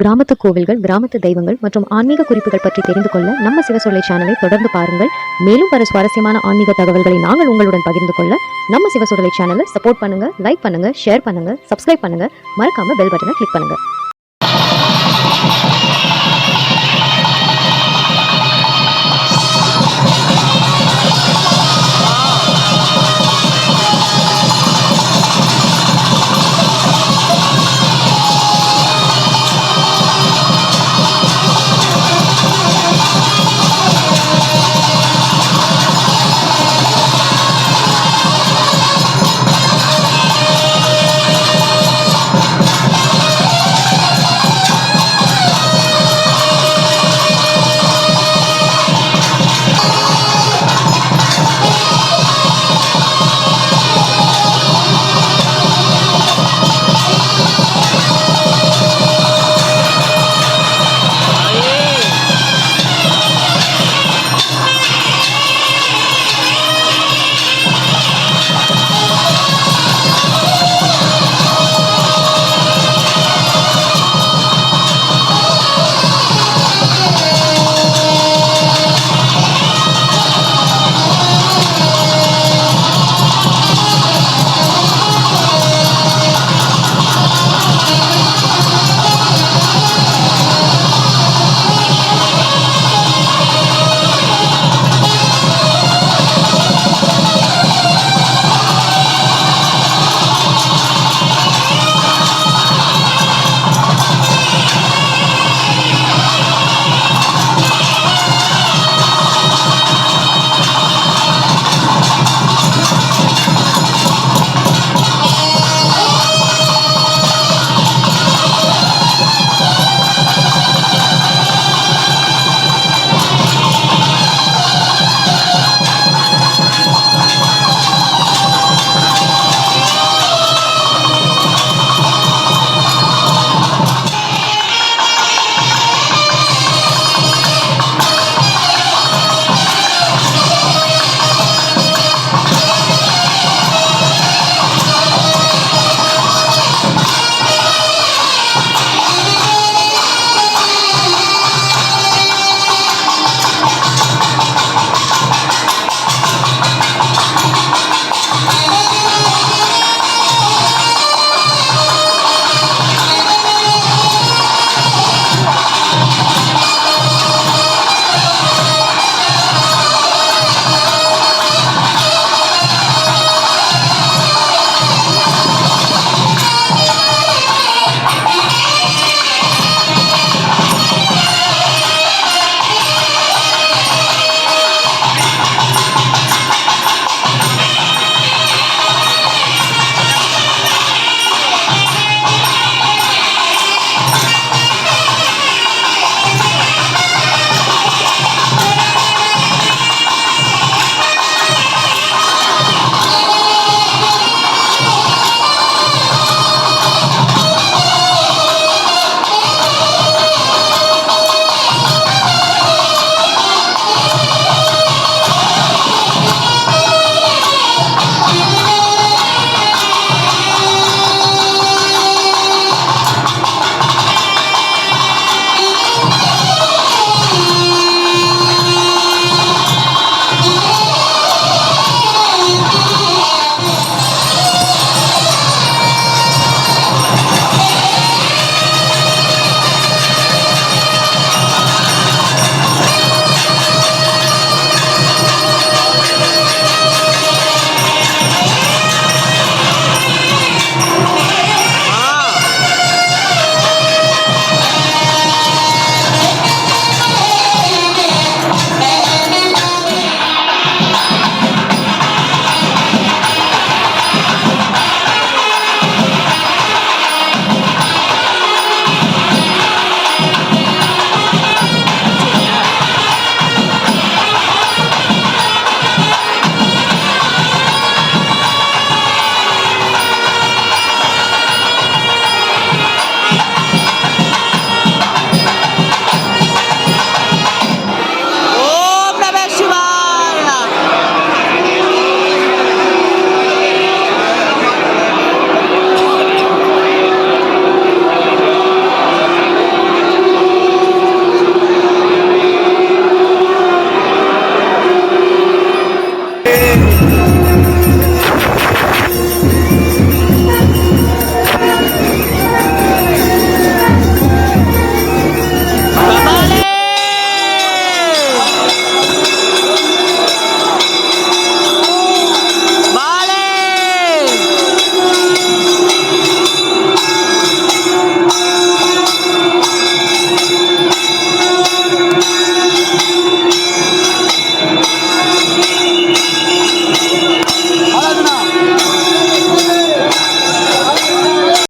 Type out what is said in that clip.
கிராமத்து கோவில்கள் கிராமத்து தெய்வங்கள் மற்றும் ஆன்மீக குறிப்புகள் பற்றி தெரிந்து கொள்ள நம்ம சிவசொல்லை சேனலை தொடர்ந்து பாருங்கள். மேலும் பல சுவாரஸ்யமான ஆன்மீக தகவல்களை நாங்கள் உங்களுடன் பகிர்ந்து கொள்ள நம்ம சிவசொல்லை சேனலை சப்போர்ட் பண்ணுங்க லைக் பண்ணுங்க ஷேர் பண்ணுங்க சப்ஸ்கிரைப் பண்ணுங்க. மறக்காம பெல் பட்டனை கிளிக் பண்ணுங்க.